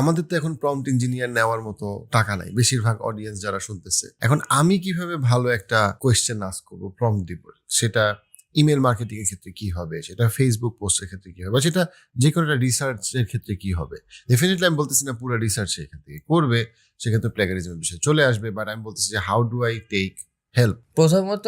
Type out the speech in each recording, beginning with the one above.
আমাদের তো এখন প্রম্পট ইঞ্জিনিয়ার নেওয়ার মতো টাকা নাই, বেশিরভাগ অডিয়েন্স যারা শুনতেছে। এখন আমি কীভাবে ভালো একটা কোয়েশ্চেন আস্ক করব প্রম্পট দিব? সেটা ইমেল মার্কেটিং এর ক্ষেত্রে কি হবে? সেটা ফেসবুক পোস্টের ক্ষেত্রে কি হবে? বা সেটা যে কোনো একটা রিসার্চের ক্ষেত্রে কি হবে? ডেফিনেটলি আমি বলতেছি না পুরো রিসার্চ এখান থেকে করবে, সেক্ষেত্রে প্লেগারিজমের বিষয়ে চলে আসবে বাট আমি বলতেছি যে how do I take help প্রথমত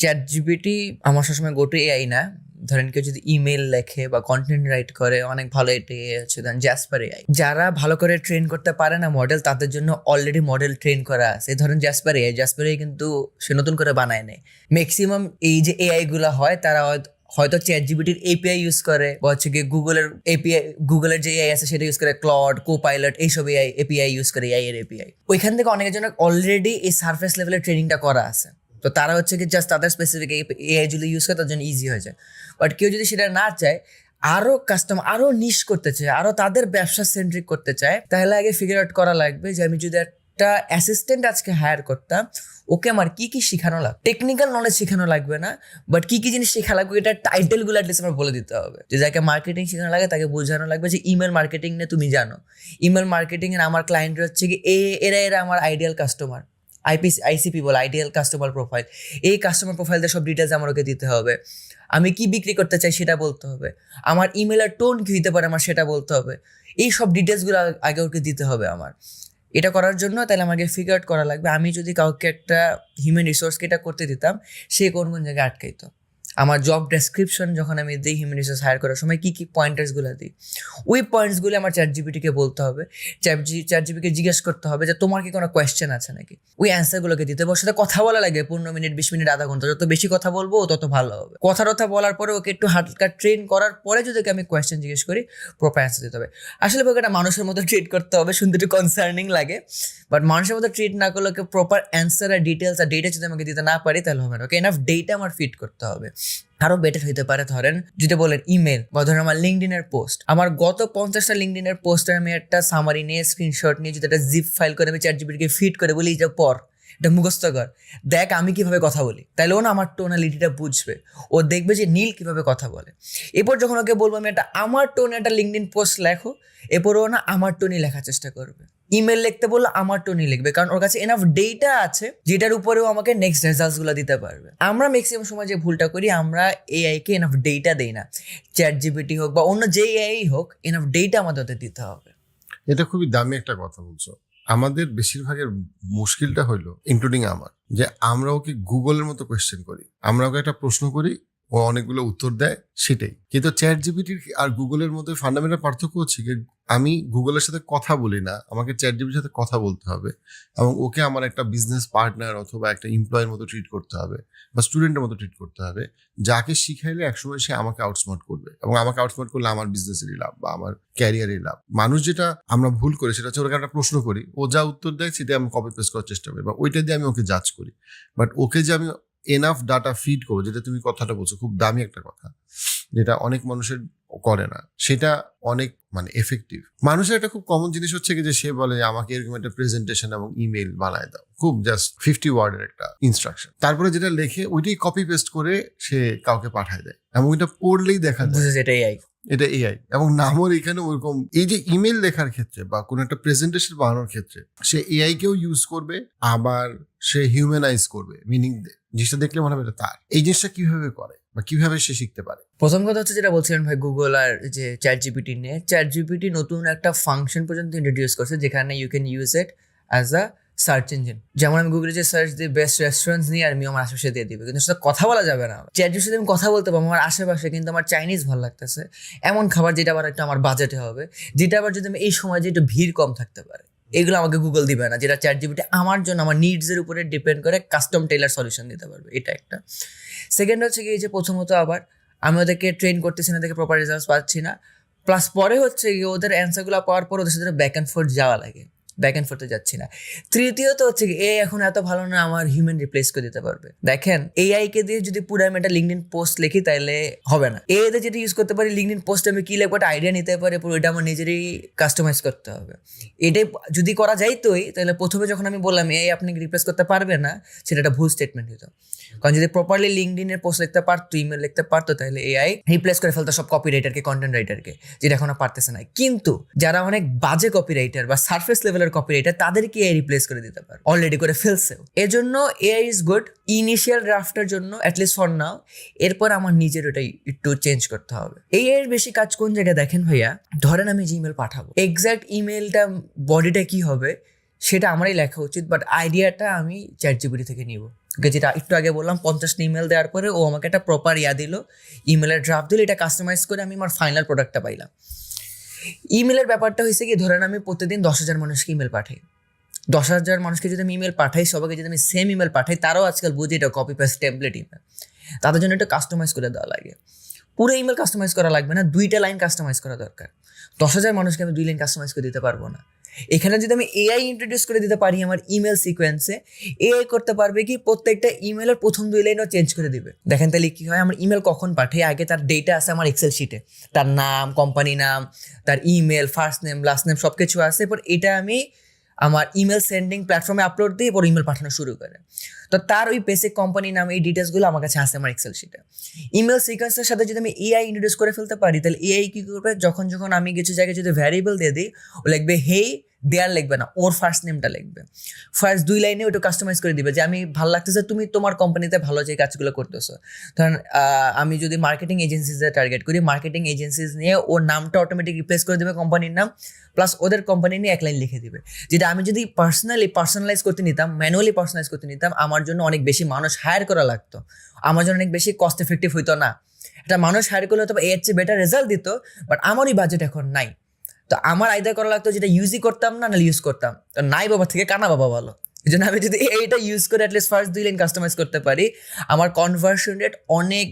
চ্যাট জিপিটি আমার সবসময় গোটু এআই না। ধরেন কেউ যদি ইমেল লেখে বা কন্টেন্ট রাইট করে, অনেক ভালো এটা আছে ধরেন জ্যাসপার এআই যারা ভালো করে ট্রেন করতে পারে না মডেল তাদের জন্য অলরেডি মডেল ট্রেন করা আছে। ধরেন জ্যাসপার এআই জ্যাসপার এআই কিন্তু সে নতুন করে বানায় নেই ম্যাক্সিমাম এই যে এআই গুলো হয়, তারা হয়তো- চ্যাট জিপিটির এপিআই ইউজ করে বা হচ্ছে গিয়ে গুগলের এপিআই গুগলের যে এআই আছে, সেটা ইউজ করে ক্লড কো পাইলট এইসব এআই এপিআই ইউজ করে এআই এর এপিআই ওইখান থেকে অনেকের জন্য অলরেডি এই সার্ফেস লেভেলের ট্রেনিংটা করা আছে। তো তারা হচ্ছে কি জাস্ট তাদের স্পেসিফিক এআই যদি ইউজ করে তার জন্য ইজি হয়ে যায়। বাট কেউ যদি সেটা না চায় আরও কাস্টমার আরও নিশ করতে চায়, আরও তাদের ব্যবসা সেন্ট্রিক করতে চায়, তাহলে আগে ফিগার আউট করা লাগবে যে আমি যদি একটা অ্যাসিস্ট্যান্ট আজকে হায়ার করতাম, ওকে আমার কি কি শেখানো লাগবে টেকনিক্যাল নলেজ শেখানো লাগবে না বাট কি কি জিনিস শেখা লাগবে এটা টাইটেলগুলো অ্যাটলিস্ট আমার বলে দিতে হবে। যে যাকে মার্কেটিং শেখানো লাগে তাকে বোঝানো লাগবে যে ইমেল মার্কেটিং নিয়ে তুমি জানো। ইমেল মার্কেটিং এর আমার ক্লায়েন্ট হচ্ছে কি এরা এরা আমার আইডিয়াল কাস্টমার আইপি, আইসিপি বলে আইডিয়াল কাস্টমার প্রোফাইল এই কাস্টমার প্রোফাইলদের সব ডিটেলস আমাকে দিতে হবে। আমি কি বিক্রি করতে চাই সেটা বলতে হবে। আমার ইমেলের টোন কী হতে পারে আমার সেটা বলতে হবে। এই সব ডিটেলসগুলো আগে ওকে দিতে হবে আমার। এটা করার জন্য তাহলে আমাকে ফিগার আউট করা লাগবে। আমি যদি কাউকে একটা হিউম্যান রিসোর্সকে এটা করতে দিতাম, সে কোন কোন জায়গায় আটকাইতো। আমার জব ডেসক্রিপশন যখন আমি দিই হিউম্যান রিসোর্স হায়ার করার সময় কী কী পয়েন্টার্সগুলো দিই। ওই পয়েন্টসগুলো আমার চ্যাট জিপিটিকে বলতে হবে। চ্যাট জি চ্যাট জিপিকে জিজ্ঞেস করতে হবে যে, তোমার কি কোনো কোয়েশ্চেন আছে নাকি? ওই অ্যান্সারগুলোকে দিতে হবে। ওর সাথে কথা বলা লাগে, পনেরো মিনিট, বিশ মিনিট, আধা ঘণ্টা। যত বেশি কথা বলব তত ভালো হবে। কথা টথা বলার পরে ওকে একটু হালকা ট্রেন করার পরে যদি আমি কোয়েশ্চেন জিজ্ঞেস করি প্রপার অ্যান্সার দিতে হবে। আসলে ওকে একটা মানুষের মতো ট্রিট করতে হবে, শুনতে একটু কনসার্নিং লাগে। বাট মানুষের মতো ট্রিট না করলে ওকে প্রপার অ্যান্সার আর ডিটেলস আর ডেটা যদি আমাকে দিতে না পারি, তাহলে হবে না। ওকে এনাফ ডেটা আমার ফিট করতে হবে। আরও বেটার হইতে পারে, ধরেন, যদি বলেন ইমেল বা ধরেন আমার লিঙ্কডিনের পোস্ট আমার গত পঞ্চাশটা লিঙ্কডিনের পোস্টে আমি একটা সামারি নিয়ে স্ক্রিনশট নিয়ে, যদি একটা জিপ ফাইল করে আমি চ্যাট জিপিটিকে ফিট করে বলি এটা পর, এটা মুখস্থ কর। দেখ আমি কীভাবে কথা বলি। তাহলে ও না আমার টোনালিটিটা বুঝবে। ও দেখবে যে নীল কীভাবে কথা বলে। এরপর যখন ওকে বলব, আমি একটা, আমার টোনে একটা লিঙ্কডিন পোস্ট লেখো, এরপর ও না আমার টোনই লেখার চেষ্টা করবে। ইমেল লিখতে বললে আমার টোনই লিখবে। কারণ ওর কাছে এনাফ ডেটা আছে, যেটার উপরেও আমাকে নেক্সট রেজাল্টসগুলো দিতে পারবে। আমরা ম্যাক্সিমাম সময় যে ভুলটা করি, আমরা এআই কে এনাফ ডেটা দেই না। চ্যাট জিপিটি হোক বা অন্য যে এআই হোক এনাফ ডেটা আমাদের দিতে হবে। এটা খুবই দামি একটা কথা বলছো। আমাদের বেশিরভাগের মুশকিলটা হইল ইনক্লুডিং আমার, যে আমরা ওকে গুগলের মতো কোয়েশ্চেন করি? আমরা ওকে একটা প্রশ্ন করি? ও অনেকগুলো উত্তর দেয় সেটাই। কিন্তু চ্যাট জিপিটির আর গুগলের মধ্যে ফান্ডামেন্টাল পার্থক্য হচ্ছে কি, আমি গুগলের সাথে কথা বলি না, আমাকে চ্যাট জিপিটির সাথে কথা বলতে হবে এবং ওকে আমার একটা বিজনেস পার্টনার অথবা একটা এমপ্লয়ের মতো ট্রিট করতে হবে বা স্টুডেন্টের মতো ট্রিট করতে হবে, যাকে শিখাইলে একসময় সে আমাকে আউটস্মার্ট করবে এবং আমাকে আউটস্মার্ট করলে আমার বিজনেসেরই লাভ বা আমার ক্যারিয়ারের লাভ। মানুষ যেটা আমরা ভুল করি সেটা হচ্ছে ওকে একটা প্রশ্ন করি, ও যা উত্তর দেয় সেটা আমি কপি পেস্ট করার চেষ্টা করি বা ওইটা দিয়ে আমি ওকে জাজ করি। বাট ওকে যে আমি এনাফ ডাটা ফিড করো যেটা তুমি কথাটা বলছো, খুব দামি একটা কথা, যেটা অনেক মানুষের করে না, সেটা অনেক মানে এফেক্টিভ মানুষের একটা খুব কমন জিনিস হচ্ছে যে, সে বলে আমাকে এরকম একটা প্রেজেন্টেশন এবং ইমেল বানায় দাও। খুব জাস্ট ফিফটি ওয়ার্ডের একটা ইনস্ট্রাকশন তারপরে যেটা লেখে, ওইটাই কপি পেস্ট করে সে কাউকে পাঠায় দেয় এবং ওইটা পড়লেই দেখা যায়। এআই এটা এআই এবং নামও এখানে ওরকম। এই যে ইমেল লেখার ক্ষেত্রে বা কোনো একটা প্রেজেন্টেশন বানানোর ক্ষেত্রে সে এআই কেও ইউজ করবে আবার সে হিউম্যানাইজ করবে। মিনিং জিনিসটা দেখলে মনে হবে এটা তার। এই জিনিসটা কীভাবে করে বা কীভাবে সে শিখতে পারে? প্রথম কথা হচ্ছে যেটা বলছিলেন ভাই গুগল আর যে চ্যাট জিপিটি নিয়ে। চ্যাট জিপিটি নতুন একটা ফাংশন পর্যন্ত ইন্ট্রোডিউস করছে যেখানে you can use it as a search engine যেমন আমি গুগলে যে সার্চ দিই বেস্ট রেস্টুরেন্টস নিয়ে আমি আমার আশেপাশে দিয়ে দিবে। কিন্তু সেটা কথা বলা যাবে না। চ্যাট জিপির সাথে আমি কথা বলতে পারব, আমার আশেপাশে কিন্তু আমার চাইনিজ ভালো লাগতেছে। এমন খাবার যেটা আবার একটু আমার বাজেটে হবে, যেটা আবার যদি আমি এই সময় যে একটু ভিড় কম থাকতে পারে। এগুলো আমাকে গুগল দিবে না, যেটা চ্যাট জিপিটি আমার জন্য, আমার নিডসের উপরে ডিপেন্ড করে কাস্টম টেলার সলিউশন দিতে পারবে। এটা একটা। সেকেন্ড হচ্ছে কি যে প্রথমত আবার, আমি ওদেরকে ট্রেন করতেছি না দেখে প্রপার রেজাল্ট পাচ্ছি না। প্লাস পরে হচ্ছে কি ওদের অ্যান্সারগুলো পাওয়ার পর ওদের সাথে ব্যাক অ্যান্ড ফোর্থ যাওয়া লাগে। ব্যাক অ্যান্ড ফোর্থে যাচ্ছি না। তৃতীয়ত হচ্ছে কি, এ এখন এত ভালো না, আমার হিউম্যান রিপ্লেস করে দিতে পারবে। দেখেন এআই কে দিয়ে যদি পুরো আমি একটা লিঙ্কডিন পোস্ট লিখি তাহলে হবে না। এ তে যেটা ইউজ করতে পারি লিঙ্কডিন পোস্ট আমি কি লিখব, একটা আইডিয়া নিতে পারি, পুরো এটা আমার নিজেরই কাস্টমাইজ করতে হবে। এটাই যদি করা যাইতোই তাহলে প্রথমে যখন আমি বললাম এই আপনি রিপ্লেস করতে পারবে না? সেটা একটা ভুল স্টেটমেন্ট হতো কারণ যদি প্রপারলি লিঙ্কডিনের পোস্ট লিখতে পারতো ইমেল লিখতে পারতো তাহলে এআই রিপ্লেস করে ফেলতো সব কপি রাইটারকে কন্টেন্ট রাইটারকে যেটা এখনও পারতেছে না। কিন্তু যারা অনেক বাজে কপি রাইটার বা সার্ফেস লেভেলের কপি রাইটার তাদেরকে এআই রিপ্লেস করে দিতে পারে। অলরেডি করে ফেলছেও এজন্য এআই ইজ গুড ইনিশিয়াল ড্রাফটের জন্য অ্যাটলিস্ট ফর নাও এরপর আমার নিজের ওটাই একটু চেঞ্জ করতে হবে। এই এর বেশি কাজ কোন জায়গায় দেখেন ভাইয়া? ধরেন আমি জিমেল পাঠাবো। এক্সাক্ট ইমেলটা বডিটা কি হবে, সেটা আমারই লেখা উচিত বাট আইডিয়াটা আমি চ্যাট জিবিটি থেকে নিব। ওকে যেটা একটু আগে বললাম পঞ্চাশটা ইমেল দেওয়ার পরে ও আমাকে একটা প্রপার ইয়া দিল ইমেলের ড্রাফট দিল, এটা কাস্টমাইজ করে আমি আমার ফাইনাল প্রোডাক্টটা পাইলাম। ইমেলের ব্যাপারটা হয়েছে কি, ধরেন আমি প্রতিদিন দশ হাজার মানুষকে ইমেল পাঠাই। দশ হাজার মানুষকে যদি আমি ইমেল পাঠাই, সবাইকে যদি আমি সেম ইমেল পাঠাই, তারাও আজকাল বুঝি এটা কপি পেস্ট টেমপ্লেট ইমেল তাদের জন্য এটা কাস্টমাইজ করে দেওয়া লাগে। পুরো ইমেল কাস্টমাইজ করা লাগবে না, দুইটা লাইন কাস্টমাইজ করা দরকার। দশ হাজার মানুষকে আমি দুই লাইন কাস্টমাইজ করে দিতে পারব না। এখানে যদি আমি এআই ইন্ট্রোডিউস করে দিতে পারি আমার ইমেল সিকোয়েন্সে এআই করতে পারবে কি প্রত্যেকটা ইমেলের প্রথম দুই লাইনও চেঞ্জ করে দিবে। দেখেন তাহলে কী হয়? আমার ইমেল কখন পাঠাই? আগে তার ডেটা আছে আমার এক্সেল শিটে তার নাম কোম্পানি নাম, তার email first name last name সব কিছু আছে এরপর এটা আমি আমার ইমেল সেন্ডিং প্ল্যাটফর্মে আপলোড দিয়ে এরপর ইমেল পাঠানো শুরু করে। তো তার ওই বেসিক কোম্পানি নাম এই ডিটেলসগুলো আমার কাছে আছে আমার এক্সেল শিটে ইমেল সিকোয়েন্সের সাথে যদি আমি এআই ইন্ট্রোডিউস করে ফেলতে পারি, তাহলে এআই কি করবে? যখন যখন আমি কিছু জায়গায় যদি ভ্যারিয়েবল দিয়ে দিই, ও লিখবে হেই দেয়ার লিখবে না, ওর ফার্স্ট নেমটা লিখবে। ফার্স্ট দুই লাইনে ওটা কাস্টমাইজ করে দিবে যে, আমি ভালো লাগতেছে, তুমি তোমার কোম্পানিতে ভালো যে কাজগুলো করতেছো। ধরেন আমি যদি মার্কেটিং এজেন্সিজে টার্গেট করি মার্কেটিং এজেন্সিজ নিয়ে ওর নামটা অটোমেটিক রিপ্লেস করে দেবে কোম্পানির নাম প্লাস ওদের কোম্পানি নিয়ে এক লাইন লিখে দিবে। যেটা আমি যদি পার্সোনালি পার্সোনালাইজ করতে নিতাম ম্যানুয়ালি পার্সোনালাইজ করতে নিতাম, আমার জন্য অনেক বেশি মানুষ হায়ার করা লাগতো। আমার জন্য অনেক বেশি কস্ট এফেক্টিভ হইতো না। একটা মানুষ হায়ার করলে হয়তো এর চেয়ে বেটার রেজাল্ট দিত বাট আমারই বাজেট এখন নাই। তো আমার আইডিয়া করা লাগতো যেটা ইউজই করতাম না, নাহলে ইউজ করতাম। তো নাই বাবা, থেকে কানা বাবা ভালো এই জন্য আমি যদি এইটা ইউজ করে অ্যাটলিস্ট ফার্স্ট দুই লাইন কাস্টমাইজ করতে পারি, আমার কনভার্সন রেট অনেক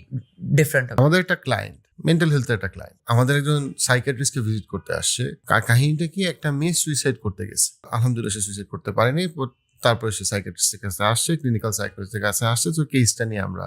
ডিফারেন্ট হবে। আমাদের একটা ক্লায়েন্ট মেন্টাল হেলথের একটা ক্লায়েন্ট আমাদের একজন সাইকিয়াট্রিস্টকে ভিজিট করতে আসছে। কাহিনীটা কি একটা মেয়ে সুইসাইড করতে গেছে। আলহামদুলিল্লাহ সে সুইসাইড করতে পারেনি তারপরে সে সাইকিয়াট্রিস্টের কাছে আসছে ক্লিনিক্যাল সাইকিয়াট্রিস্টের কাছে আসছে। তো কেসটা নিয়ে আমরা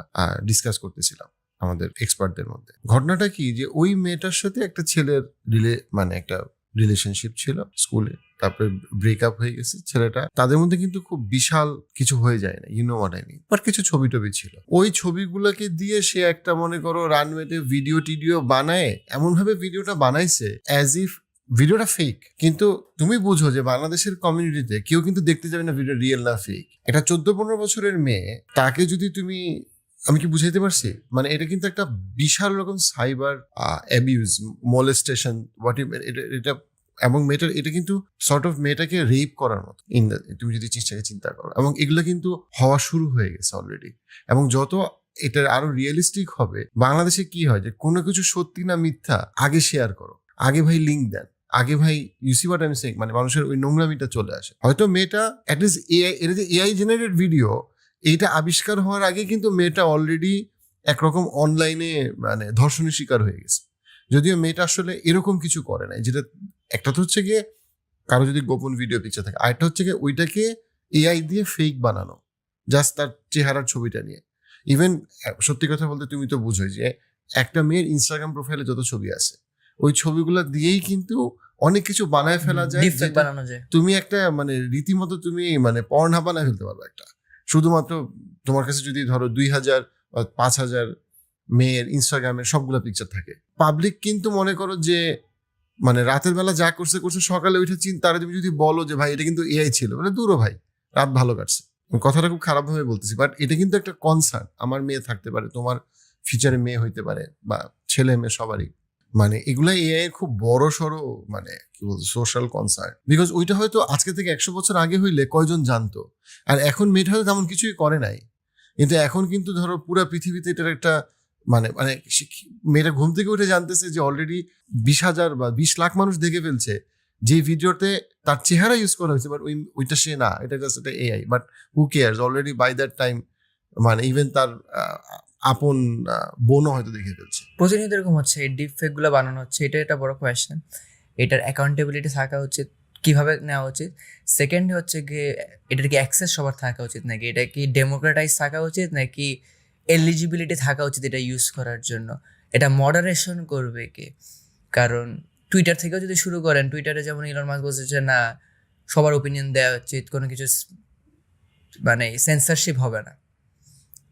ডিসকাস করতেছিলাম আমাদের এক্সপার্টদের মধ্যে। ঘটনাটা কি যে ওই মেয়েটার সাথে একটা ছেলের রিলে মানে একটা রিলেশনশিপ ছিল স্কুলে তারপরে ব্রেকআপ হয়ে গেছে ছেলেটা। তাদের মধ্যে কিন্তু খুব বিশাল কিছু হয়ে যায় না ইউনো মিন বাট কিছু ছবি টবি ছিল। ওই ছবিগুলোকে দিয়ে সে একটা মনে করো রানওয়েতে ভিডিও টিডিও বানায়, এমনভাবে ভিডিওটা বানাইছে অ্যাজ ইফ ভিডিওটা ফেক কিন্তু তুমি বুঝো যে বাংলাদেশের কমিউনিটিতে কেউ কিন্তু দেখতে যাবে না ভিডিও রিয়েল না ফেক এটা চোদ্দ পনেরো বছরের মেয়ে, তাকে যদি তুমি, আমি কি বুঝাইতে পারছি? মানে এটা কিন্তু একটা বিশাল রকম সাইবার অ্যাবিউজ মলেস্টেশন হোয়াট এটা এবং মেয়েটার, এটা কিন্তু সর্ট অফ মেয়েটাকে রেপ করার মতো ইন দ্য তুমি যদি চেষ্টাকে চিন্তা করো। এবং এগুলো কিন্তু হওয়া শুরু হয়ে গেছে অলরেডি এবং যত এটা আরও রিয়েলিস্টিক হবে, বাংলাদেশে কি হয় যে কোনো কিছু সত্যি না মিথ্যা, আগে শেয়ার করো। আগে ভাই লিঙ্ক দেন। আগে ভাই ইউসি ওয়াট আমি সেইং মানে মানুষের ওই নোংরামিটা চলে আসে। হয়তো মেয়েটা অ্যাটলিস্ট এআই এটা যে এআই জেনারেটেড ভিডিও এইটা আবিষ্কার হওয়ার আগে কিন্তু মেয়েটা অলরেডি একরকম অনলাইনে মানে ধর্ষণের শিকার হয়ে গেছে। যদিও মেয়েটা আসলে এরকম কিছু করে নাই। যেটা, একটা তো হচ্ছে গিয়ে কারও যদি গোপন ভিডিও পিকচার থাকে, আরেকটা হচ্ছে গিয়ে ওইটাকে এআই দিয়ে ফেক বানানো জাস্ট তার চেহারার ছবিটা নিয়ে। ইভেন সত্যি কথা বলতে তুমি তো বুঝোই যে একটা মেয়ের ইনস্টাগ্রাম প্রোফাইলে যত ছবি আছে ওই ছবিগুলো দিয়েই কিন্তু অনেক কিছু বানায় ফেলা যায় বানানো যায়। তুমি একটা মানে রীতিমতো তুমি মানে পর্ণা বানায় ফেলতে পারবে একটা। শুধুমাত্র তোমার কাছে যদি ধরো দুই হাজার পাঁচ হাজার মেয়ের ইনস্টাগ্রামের সবগুলো পিকচার থাকে। পাবলিক কিন্তু মনে করো যে মানে রাতের বেলা যা করছে করছে সকালে উঠে চিন্তা তুমি যদি বলো যে ভাই এটা কিন্তু এআই ছিল। মানে দূরও ভাই রাত ভালো কাটছে। কথাটা খুব খারাপ ভাবে বলতেছি বাট এটা কিন্তু একটা কনসার্ন আমার মেয়ে থাকতে পারে তোমার ফিউচারে মেয়ে হইতে পারে বা ছেলে মেয়ে সবারই। মানে এগুলা এআই এর খুব বড় সড়ো মানে কি বলব সোশ্যাল কনসার্ন বিকজ ওইটা হয়তো আজকে থেকে একশো বছর আগে হইলে কয়জন জানতো? আর এখন মেয়েটা হয়তো তেমন কিছুই করে নাই। কিন্তু এখন কিন্তু ধরো পুরো পৃথিবীতে এটার একটা মানে মানে মেয়েটা ঘুম থেকে উঠে জানতেছে যে অলরেডি বিশ হাজার বা বিশ লাখ মানুষ দেখে ফেলছে। যে ভিডিওতে তার চেহারা ইউজ করা হয়েছে বাট ওই, ওইটা সে না, এটা জাস্ট এটা AI but who cares already by that time মানে ইভেন তার আপন বোনও হয়তো দেখে ফেলছে। প্রতিনিয়ত এরকম হচ্ছে, এই ডিপগুলো বানানো হচ্ছে এটা একটা বড় কোয়েশ্চেন এটার অ্যাকাউন্টেবিলিটি থাকা উচিত, কীভাবে নেওয়া উচিত? সেকেন্ড হচ্ছে গিয়ে, এটার কি অ্যাক্সেস সবার থাকা উচিত নাকি? এটা কি ডেমোক্রেটাইজ থাকা উচিত নাকি এলিজিবিলিটি থাকা উচিত এটা ইউজ করার জন্য? এটা মডারেশন করবে কে? কারণ টুইটার থেকেও যদি শুরু করেন টুইটারে যেমন ইলন মাস বলছে যে, না, সবার ওপিনিয়ন দেওয়া উচিত, কোনো কিছু মানে সেন্সারশিপ হবে না।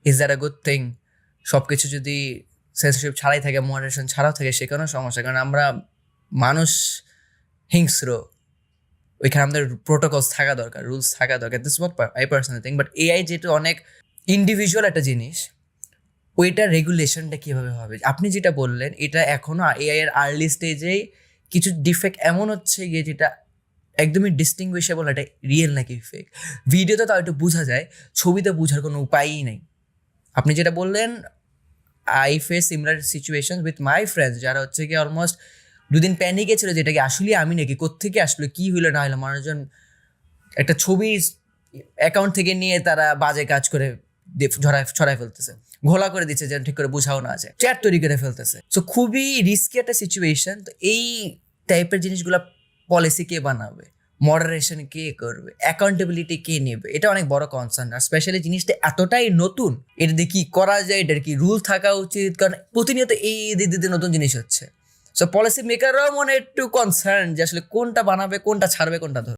Is that a good thing সব কিছু যদি সেন্সারশিপ ছাড়াই থাকে মডারেশন ছাড়াও থাকে, সেখানেও সমস্যা। কারণ আমরা মানুষ হিংস্র, ওইখানে আমাদের প্রোটোকলস থাকা দরকার রুলস থাকা দরকার this what I personal thing but AI যেটা অনেক ইন্ডিভিজুয়াল একটা জিনিস, ওইটা রেগুলেশনটা কীভাবে হবে? আপনি যেটা বললেন, এটা এখনও এআই এর আর্লি স্টেজেই কিছু ডিফেক্ট এমন হচ্ছে গিয়ে যেটা একদমই ডিস্টিংগুইশেবল এটা রিয়েল নাকি ফেক ভিডিওতে তাও একটু বোঝা যায়, ছবিতে বোঝার কোনো উপায়ই নেই। আপনি যেটা বললেন I face similar situation with my friends যারা হচ্ছে কি অলমোস্ট দুদিন প্যানিকে ছিল যেটা কি আসলে আমি নাকি? কোত্থেকে আসলো? কী হইল না হইল মানুষজন একটা ছবি অ্যাকাউন্ট থেকে নিয়ে তারা বাজে কাজ করে ঝরায় ছড়ায় ফেলতেছে। ঘোলা করে দিচ্ছে যেন ঠিক করে বোঝাও না আছে। চ্যাট তৈরি করে ফেলতেছে। সো খুবই রিস্কি একটা সিচুয়েশন তো এই টাইপের জিনিসগুলো পলিসি কে বানাবে? মডারেশন কে করবে অ্যাকাউন্টেবিলিটি কে নেবে, এটা অনেক বড় কনসার্ন আর স্পেশালি জিনিসটা এতটাই নতুন, এটা দিয়ে কি করা যায়, এটার কি রুল থাকা উচিত? কারণ প্রতিনিয়ত এই দিতে নতুন জিনিস হচ্ছে। সো পলিসি মেকাররাও মনে একটু কনসার্ন যে আসলে কোনটা বানাবে, কোনটা ছাড়বে, কোনটা ধরবে।